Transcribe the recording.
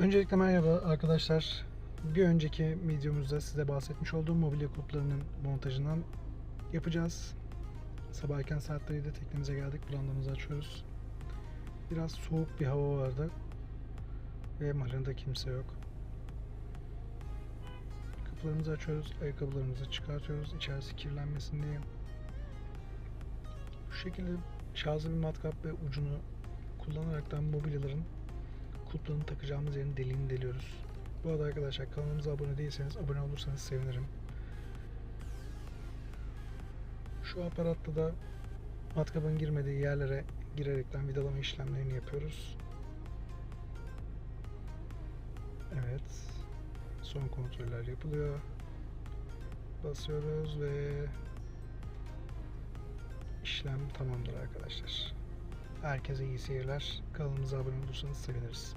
Öncelikle merhaba arkadaşlar. Bir önceki videomuzda size bahsetmiş olduğum mobilya kulplarının montajından yapacağız. Sabah erken saatleriydi teknemize geldik. Brandamızı açıyoruz. Biraz soğuk bir hava vardı. Ve marinada kimse yok. Kapılarımızı açıyoruz. Ayakkabılarımızı çıkartıyoruz. İçerisi kirlenmesin diye. Şu şekilde şarjlı bir matkap ve ucunu kullanaraktan mobilyaların kulplarını takacağımız yerin deliğini deliyoruz. Bu arada arkadaşlar kanalımıza abone değilseniz abone olursanız sevinirim. Şu aparatta da matkabın girmediği yerlere girerekten vidalama işlemlerini yapıyoruz. Evet. Son kontroller yapılıyor. Basıyoruz ve işlem tamamdır arkadaşlar. Herkese iyi seyirler. Kanalımıza abone olursanız seviniriz.